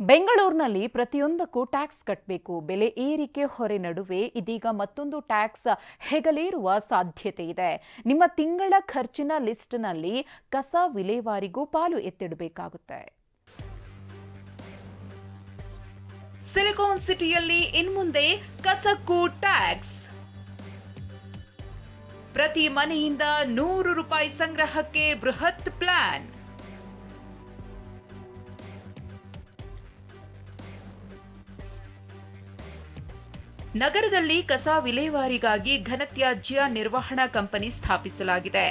ಬೆಂಗಳೂರಿನಲ್ಲಿ ಪ್ರತಿಯೊಂದಕ್ಕೂ ಟ್ಯಾಕ್ಸ್ ಕಟ್ಟಬೇಕು ಬೆಲೆ ಏರಿಕೆ ಹೊರೆ ನಡುವೆ ಇದೀಗ ಮತ್ತೊಂದು ಟ್ಯಾಕ್ಸ್ ಹೆಗಲೇರುವ ಸಾಧ್ಯತೆ ಇದೆ. ನಿಮ್ಮ ತಿಂಗಳ ಖರ್ಚಿನ ಲಿಸ್ಟ್ನಲ್ಲಿ ಕಸ ವಿಲೇವಾರಿಗೂ ಪಾಲು ಎತ್ತಿಡಬೇಕಾಗುತ್ತೆ. ಸಿಲಿಕಾನ್ ಸಿಟಿಯಲ್ಲಿ ಇನ್ಮುಂದೆ ಕಸಕ್ಕೂ ಟ್ಯಾಕ್ಸ್. ಪ್ರತಿ ಮನೆಯಿಂದ ನೂರು ರೂಪಾಯಿ ಸಂಗ್ರಹಕ್ಕೆ ಬೃಹತ್ ಪ್ಲಾನ್. ನಗರದಲ್ಲಿ ಕಸ ವಿಲೇವಾರಿಗಾಗಿ ಘನತ್ಯಾಜ್ಯ ನಿರ್ವಹಣಾ ಕಂಪನಿ ಸ್ಥಾಪಿಸಲಾಗಿದೆ.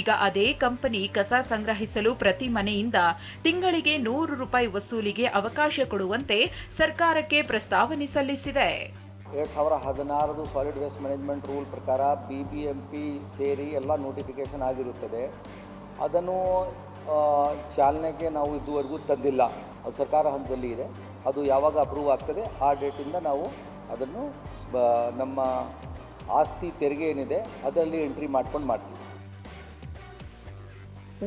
ಈಗ ಅದೇ ಕಂಪನಿ ಕಸ ಸಂಗ್ರಹಿಸಲು ಪ್ರತಿ ಮನೆಯಿಂದ ತಿಂಗಳಿಗೆ ನೂರು ರೂಪಾಯಿ ವಸೂಲಿಗೆ ಅವಕಾಶ ಕೊಡುವಂತೆ ಸರ್ಕಾರಕ್ಕೆ ಪ್ರಸ್ತಾವನೆ ಸಲ್ಲಿಸಿದೆ. ಎರಡು ಸಾವಿರ ಹದಿನಾರದು ಸಾಲಿಡ್ ವೇಸ್ಟ್ ಮ್ಯಾನೇಜ್ಮೆಂಟ್ ರೂಲ್ ಪ್ರಕಾರ ಬಿ ಬಿ ಎಂ ಪಿ ಸೇರಿ ಎಲ್ಲ ನೋಟಿಫಿಕೇಷನ್ ಆಗಿರುತ್ತದೆ. ಅದನ್ನು ಚಾಲನೆಗೆ ನಾವು ಇದುವರೆಗೂ ತಂದಿಲ್ಲ. ಅದು ಸರ್ಕಾರ ಹಂತದಲ್ಲಿ ಇದೆ. ಅದು ಯಾವಾಗ ಅಪ್ರೂವ್ ಆಗ್ತದೆ, ಆ ಡೇಟಿಂದ ನಾವು ಅದನ್ನು ನಮ್ಮ ಆಸ್ತಿ ತೆರಿಗೆ ಏನಿದೆ ಅದರಲ್ಲಿ ಎಂಟ್ರಿ ಮಾಡ್ಕೊಂಡು ಮಾಡ್ತೀವಿ.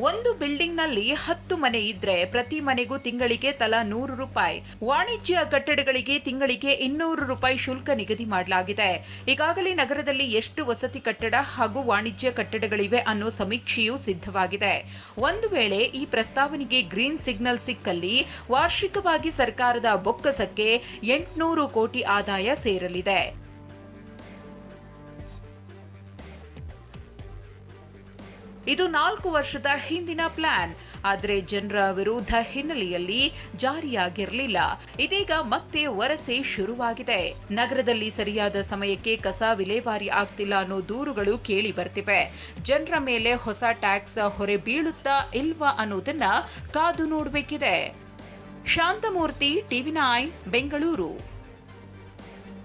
ಒಂದು ಬಿಲ್ಡಿಂಗ್ನಲ್ಲಿ ಹತ್ತು ಮನೆ ಇದ್ರೆ ಪ್ರತಿ ಮನೆಗೂ ತಿಂಗಳಿಗೆ ತಲಾ ನೂರು ರೂಪಾಯಿ. ವಾಣಿಜ್ಯ ಕಟ್ಟಡಗಳಿಗೆ ತಿಂಗಳಿಗೆ ಇನ್ನೂರು ರೂಪಾಯಿ ಶುಲ್ಕ ನಿಗದಿ ಮಾಡಲಾಗಿದೆ. ಈಗಾಗಲೇ ನಗರದಲ್ಲಿ ಎಷ್ಟು ವಸತಿ ಕಟ್ಟಡ ಹಾಗೂ ವಾಣಿಜ್ಯ ಕಟ್ಟಡಗಳಿವೆ ಅನ್ನೋ ಸಮೀಕ್ಷೆಯೂ ಸಿದ್ಧವಾಗಿದೆ. ಒಂದು ವೇಳೆ ಈ ಪ್ರಸ್ತಾವನೆಗೆ ಗ್ರೀನ್ ಸಿಗ್ನಲ್ ಸಿಕ್ಕಲ್ಲಿ ವಾರ್ಷಿಕವಾಗಿ ಸರ್ಕಾರದ ಬೊಕ್ಕಸಕ್ಕೆ ಎಂಟುನೂರು ಕೋಟಿ ಆದಾಯ ಸೇರಲಿದೆ. ಇದು ನಾಲ್ಕು ವರ್ಷದ ಹಿಂದಿನ ಪ್ಲಾನ್. ಆದರೆ ಜನರ ವಿರೋಧ ಹಿನ್ನೆಲೆಯಲ್ಲಿ ಜಾರಿಯಾಗಿರಲಿಲ್ಲ. ಇದೀಗ ಮತ್ತೆ ವರಸೆ ಶುರುವಾಗಿದೆ. ನಗರದಲ್ಲಿ ಸರಿಯಾದ ಸಮಯಕ್ಕೆ ಕಸ ವಿಲೇವಾರಿ ಆಗ್ತಿಲ್ಲ ಅನ್ನೋ ದೂರುಗಳು ಕೇಳಿ ಬರ್ತಿವೆ. ಜನರ ಮೇಲೆ ಹೊಸ ಟ್ಯಾಕ್ಸ್ ಹೊರೆ ಬೀಳುತ್ತಾ ಇಲ್ವಾ ಅನ್ನೋದನ್ನ ಕಾದು ನೋಡಬೇಕಿದೆ. Shanthamurthy, TV nine, Bengaluru.